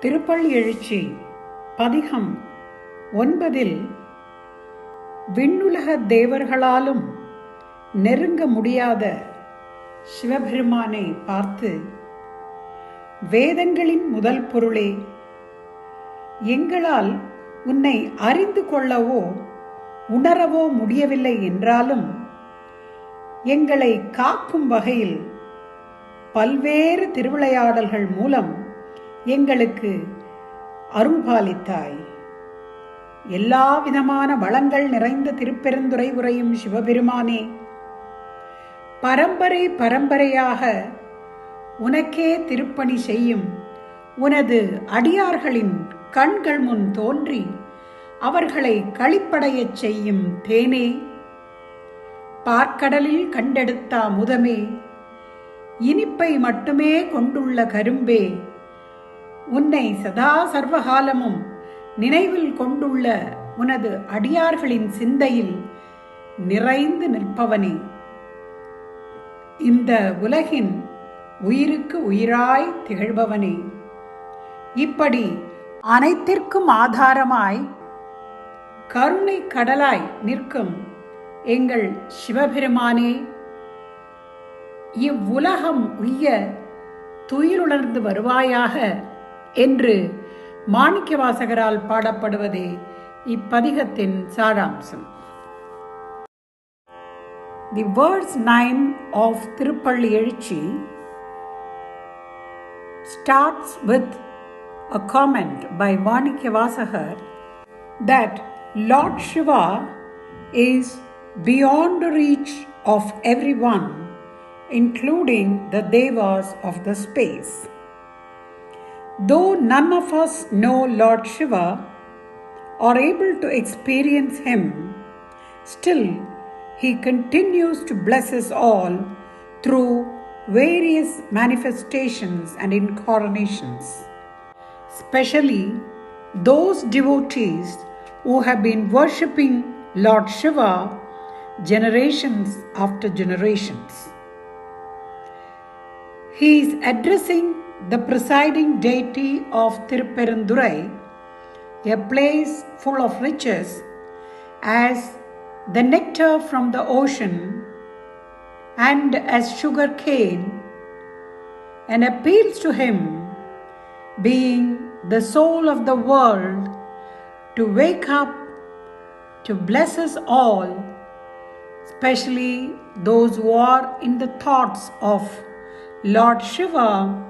திருப்பள்ளி எழுச்சி பதிகம் ஒன்பதில் விண்ணுலக தேவர்களாலும் நெருங்க முடியாத சிவபெருமானை பார்த்து வேதங்களின் முதல் பொருளே எங்களால் உன்னை அறிந்து கொள்ளவோ உணரவோ முடியவில்லை என்றாலும் எங்களை காக்கும் வகையில் பல்வேறு திருவிளையாடல்கள் மூலம் எங்களுக்கு அருள்பாலித்தாய். எல்லா விதமான வளங்கள் நிறைந்த திருப்பெருந்துறை உரையும் சிவபெருமானே பரம்பரை பரம்பரையாக உனக்கே திருப்பணி செய்யும் உனது அடியார்களின் கண்கள் முன் தோன்றி அவர்களை களிப்படையச் செய்யும் தேனே. பார்க்கடலில் கண்டெடுத்த முதமே இனிப்பை மட்டுமே கொண்டுள்ள கரும்பே உன்னை சதா சர்வகாலமும் நினைவில் கொண்டுள்ள உனது அடியார்களின் சிந்தையில் நிறைந்து நிற்பவனே. இந்த உலகின் உயிருக்கு உயிராய் திகழ்பவனே. இப்படி அனைத்திற்கும் ஆதாரமாய் கருணை கடலாய் நிற்கும் எங்கள் சிவபெருமானே இவ்வுலகம் உய்ய துயிருணர்ந்து வருவாயாக என்று மாணிக்கவாசகரால் பாடப்படுவதே இப்பதிகத்தின் சாராம்சம் தி வேர்ட்ஸ் நைன் ஆஃப் திருப்பள்ளி எழுச்சி starts with a comment by Manikya that Lord Shiva is beyond the reach of everyone, including the devas of the space. Though none of us know Lord Shiva or able to experience him, still he continues to bless us all through various manifestations and incarnations, especially those devotees who have been worshipping Lord Shiva generations after generations. He is addressing the presiding deity of Tiruperindurai, a place full of riches, as the nectar from the ocean and as sugar cane, and appeals to him, being the soul of the world, to wake up, to bless us all, especially those who are in the thoughts of Lord Shiva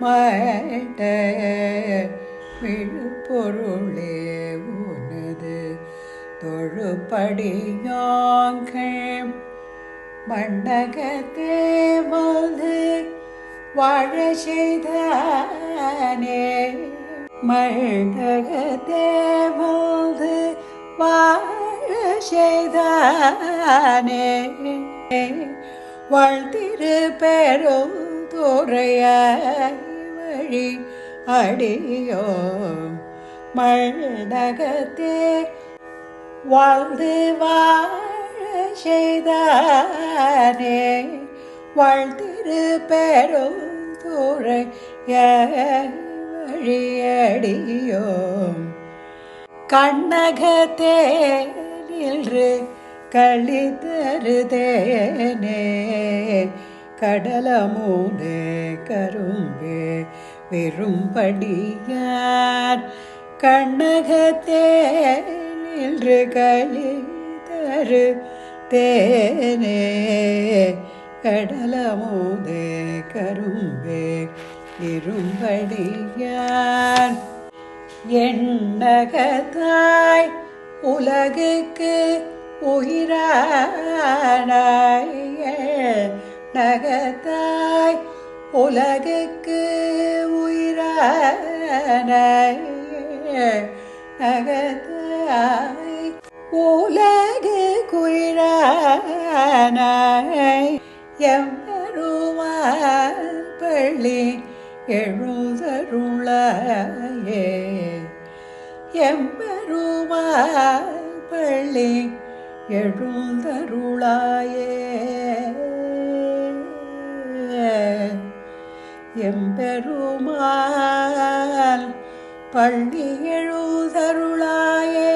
மாட்ட விழுப்பொருளே உனது தொழுப்படியோங்கள். மண்டகத்தே வந்து வாழ செய்தானே. மண்டகத்தே வந்து வாழ செய்தானே. வாழ்த்திரு பெரும் துறைய வழி அடியோ. மழகத்தே வாழ்ந்து வாழ செய்தானே. வாழ்த்திரு பெரும் துறைய வழியடியோ கண்ணகத்தே நின்று களி தருதேனே கரும்பே வெறும்படியார் கண்ணகத்தே நின்று கழிதரு தேனே. கடலமூதே கரும்பே இரும்படியார் எண்ணகத்தாய் உலகுக்கு உயிரானாய். நகத்தாய் உலகுக்கு உயிரானாய் அகதாய் உலகு குயிரானாய் எம்பெருமான் பள்ளி எழுதருளாயே எம்பெருமான் பள்ளி எழுந்தருளாயே. எம்பெருமாள் பள்ளி எழுதருளாயே.